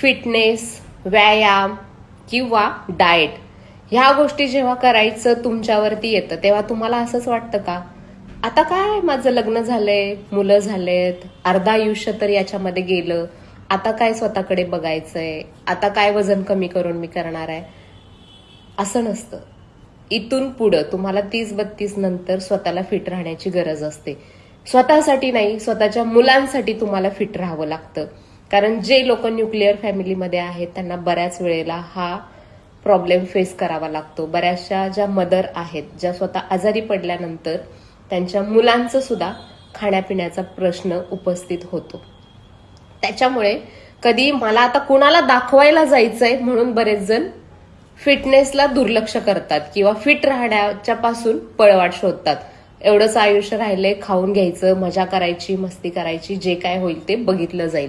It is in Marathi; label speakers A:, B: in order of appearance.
A: फिटनेस व्यायाम किंवा डाएट ह्या गोष्टी जेव्हा करायचं तुमच्यावरती येतं तेव्हा तुम्हाला असंच वाटतं का? आता काय माझं लग्न झालंय मुलं झालेत अर्धा आयुष्य तर याच्यामध्ये गेलं आता काय स्वतःकडे बघायचंय आता काय वजन कमी करून मी करणार आहे? असं नसतं. इथून पुढं तुम्हाला तीस बत्तीस नंतर स्वतःला फिट राहण्याची गरज असते. स्वतःसाठी नाही स्वतःच्या मुलांसाठी तुम्हाला फिट राहावं लागतं. कारण जे लोक न्यूक्लिअर फॅमिलीमध्ये आहेत त्यांना बऱ्याच वेळेला हा प्रॉब्लेम फेस करावा लागतो. बऱ्याचशा ज्या मदर आहेत ज्या स्वतः आजारी पडल्यानंतर त्यांच्या मुलांचं सुद्धा खाण्यापिण्याचा प्रश्न उपस्थित होतो. त्याच्यामुळे कधी मला आता कुणाला दाखवायला जायचंय म्हणून बरेच जण फिटनेसला दुर्लक्ष करतात किंवा फिट राहण्याच्या पासून पळवाट शोधतात. एवढंच आयुष्य राहिलंय खाऊन घ्यायचं मजा करायची मस्ती करायची जे काय होईल ते बघितलं जाईल.